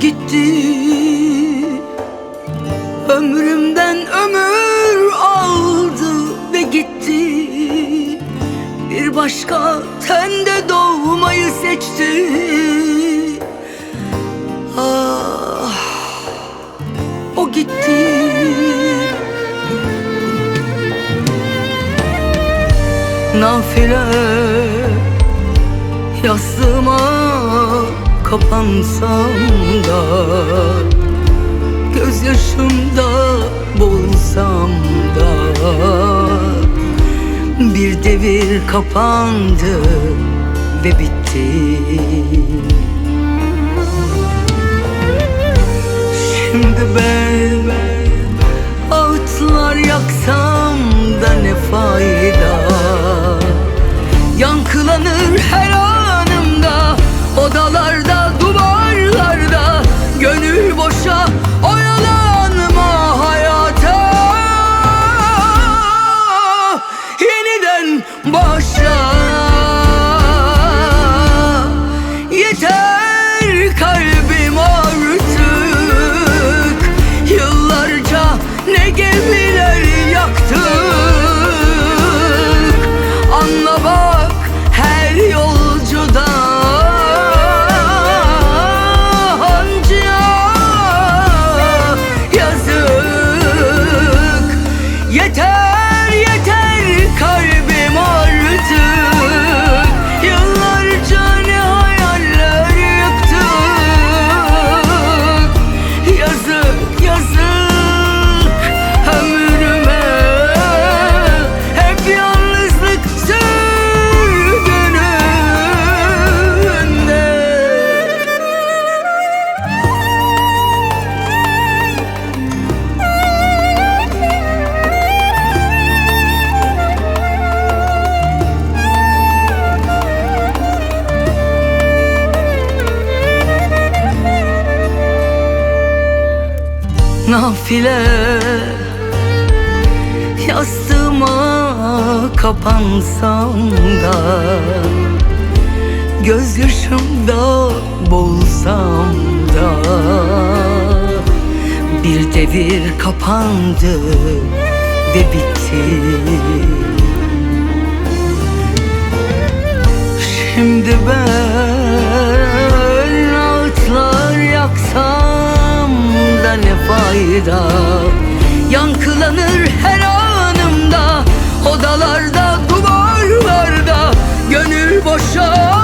gitti. Ömrümden ömür aldı ve gitti. Bir başka tende doğmayı seçti. Ah o gitti. Nafile Yastığıma kapansam da Gözyaşımda boğulsam da. Bir devir kapandı ve bitti 陌生。Nafile. Yastığıma kapansam da Gözyaşımda boğulsam da Bir devir kapandı ve bitti. Şimdi ben fayda Yankılanır her anımda Odalarda, duvarlarda Gönül boşa